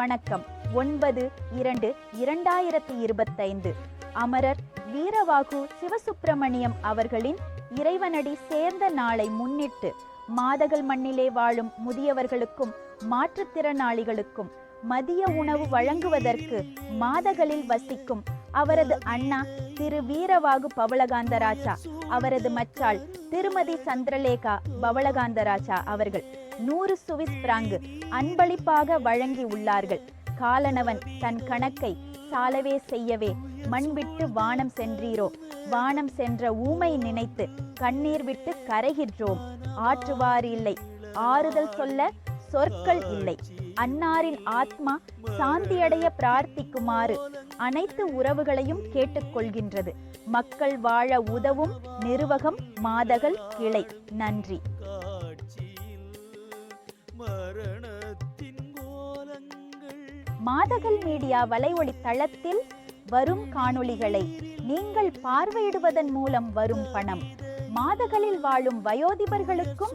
வணக்கம். ஒன்பது இரண்டு இரண்டாயிரத்தி இருபத்தைந்து. அமரர் வீரவாகு சிவசுப்பிரமணியம் அவர்களின் இறைவனடி சேர்ந்த நாளை முன்னிட்டு மாதகள் மண்ணிலே வாழும் முதியவர்களுக்கும் மாற்றுத்திறனாளிகளுக்கும் மதிய உணவு வழங்குவதற்கு மாதகளில் வசிக்கும் அவரது அண்ணா திரு வீரவாகு பவளகாந்தராஜா அவரது மச்சாள் திருமதி சந்திரலேகா பவளகாந்தராஜா அவர்கள் நூறு சுவிஸ் பிராங்கு அன்பளிப்பாக வழங்கி உள்ளார்கள். காலனவன் தன் கணக்கை சாலவே செய்யவே மண் விட்டு வானம் சென்றீரோ? வானம் சென்ற ஊமை நினைத்து கண்ணீர் விட்டு கரைகின்றோம். ஆற்றுவார் இல்லை ஆறுதல் சொல்ல சொற்கள் இல்லை. அன்னாரின் ஆத்மா சாந்தியடைய பிரார்த்திக்குமாறு அனைத்து உறவுகளையும் கேட்டுக்கொள்கின்றது. மக்கள் வாழ உதவும் நிர்வகம் மாதகள் கிளை. நன்றி. மாதகள் மீடியா வலைஒளி தளத்தில் வரும் காணொளிகளை நீங்கள் பார்வையிடுவதன் மூலம் வரும் பணம். மாதகளில் வாழும் வயோதிபர்களுக்கும்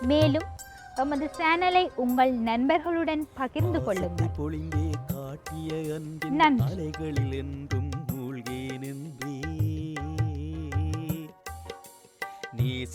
மேலும் எமது சேனலை உங்கள் நண்பர்களுடன் பகிர்ந்து கொள்ளுங்கள் பொழிந்தே காட்டிய அன்பின். அலைகளில் என்றும் நீ